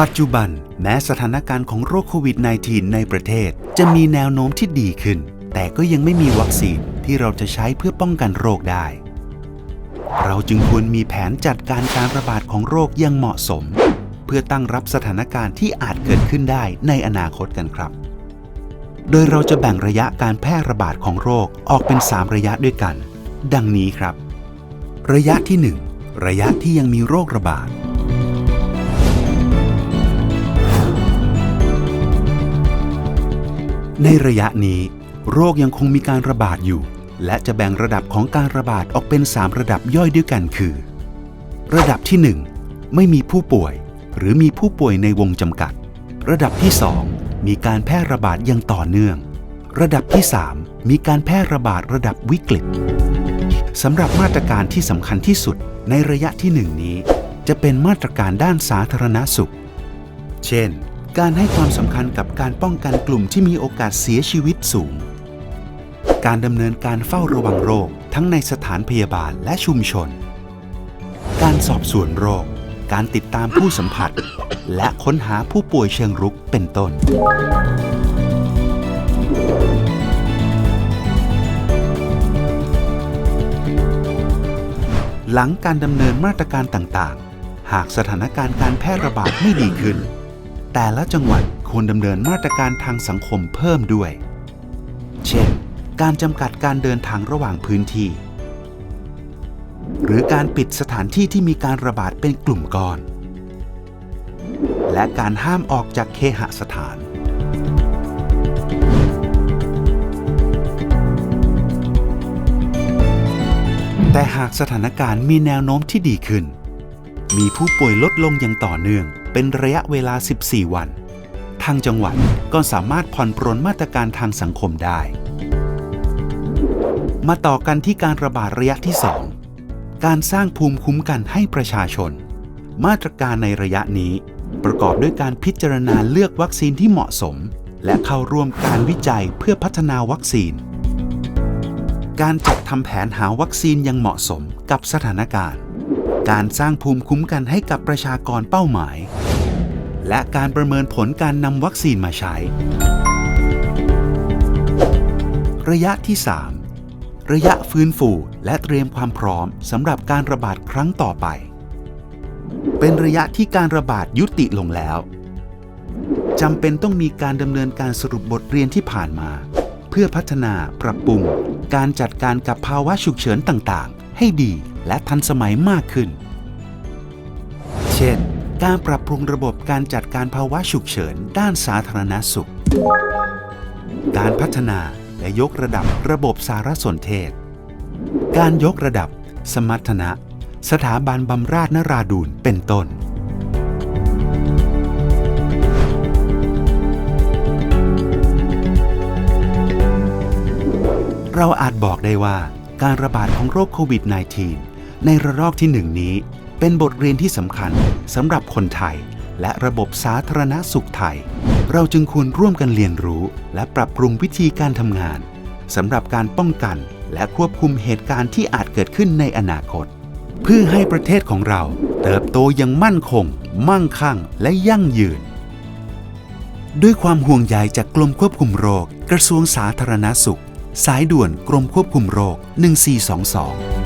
ปัจจุบันแม้สถานการณ์ของโรคโควิด -19 ในประเทศ จะมีแนวโน้มที่ดีขึ้น แต่ก็ยังไม่มีวัคซีนที่เราจะใช้เพื่อป้องกันโรคได้ เราจึงควรมีแผนจัดการการระบาดของโรคอยังเหมาะสม เพื่อตั้งรับสถานการณ์ที่อาจเกิดขึ้นได้ในอนาคตกันครับ โดยเราจะแบ่งระยะการแพร่ระบาดของโรคออกเป็น 3 ระยะด้วยกัน ดังนี้ครับ ระยะที่ 1 ระยะที่ยังมีโรคระบาด ในระยะนี้ โรคยังคงมีการระบาดอยู่ และจะแบ่งระดับของการระบาดออกเป็น 3 ระดับย่อยด้วยกันคือ ระดับที่ 1 ไม่มีผู้ป่วย หรือมีผู้ป่วยในวงจำกัด ระดับที่ 2 มีการแพร่ระบาดอย่างต่อเนื่อง ระดับที่ 3 มีการแพร่ระบาดระดับวิกฤตสำหรับมาตรการที่สำคัญที่สุดในระยะที่ 1 นี้ จะเป็นมาตรการด้านสาธารณสุข เช่น การให้ความสำคัญกับการป้องกันกลุ่มที่มีโอกาสเสียชีวิตสูง การดำเนินการเฝ้าระวังโรคทั้งในสถานพยาบาลและชุมชน การสอบสวนโรค การติดตามผู้สัมผัส และค้นหาผู้ป่วยเชิงรุกเป็นต้น หลังการดำเนินมาตรการต่างๆ หากสถานการณ์การแพร่ระบาดไม่ดีขึ้น แต่ละจังหวัดควรดำเนินมาตรการทางสังคมเพิ่มด้วย เช่น การจำกัดการเดินทางระหว่างพื้นที่ หรือการปิดสถานที่ที่มีการระบาดเป็นกลุ่มก้อน และการห้ามออกจากเคหสถานแต่หากสถานการณ์มีแนวโน้มที่ดีขึ้น มีผู้ป่วยลดลงอย่างต่อเนื่อง เป็นระยะเวลา 14 วัน ทางจังหวัดก็สามารถผ่อนปรนมาตรการทางสังคมได้ มาต่อกันที่การระบาดระยะที่ 2 การสร้างภูมิคุ้มกันให้ประชาชน มาตรการในระยะนี้ ประกอบด้วยการพิจารณาเลือกวัคซีนที่เหมาะสม และเข้าร่วมการวิจัยเพื่อพัฒนาวัคซีน การจัดทำแผนหาวัคซีนยังเหมาะสมกับสถานการณ์การสร้างภูมิคุ้มกันให้กับประชากรเป้าหมาย และการประเมินผลการนำวัคซีนมาใช้ ระยะที่ 3 ระยะฟื้นฟูและเตรียมความพร้อมสำหรับการระบาดครั้งต่อไป เป็นระยะที่การระบาดยุติลงแล้วจำเป็นต้องมีการดำเนินการสรุปบทเรียนที่ผ่านมา เพื่อพัฒนาปรับปรุง การจัดการกับภาวะฉุกเฉินต่างๆ ให้ดีและทันสมัยมากขึ้น เช่น การปรับปรุงระบบการจัดการภาวะฉุกเฉิน ด้านสาธารณสุข การพัฒนาและยกระดับระบบสารสนเทศ การยกระดับ สมรรถนะ สถาบันบำราศนราดูนเป็นต้น เราอาจบอกได้ว่าการระบาดของโรคโควิด -19 ในระลอกที่หนึ่งนี้ เป็นบทเรียนที่สำคัญสำหรับคนไทย และระบบสาธารณสุขไทย เราจึงควรร่วมกันเรียนรู้ และปรับปรุงวิธีการทำงานสำหรับการป้องกันและควบคุมเหตุการณ์ที่อาจเกิดขึ้นในอนาคต เพื่อให้ประเทศของเรา เติบโตอย่างมั่นคง มั่งคั่ง และยั่งยืน ด้วยความห่วงใยจากกรมควบคุมโรค กระทรวงสาธารณสุข สายด่วนกรมควบคุมโรค 1422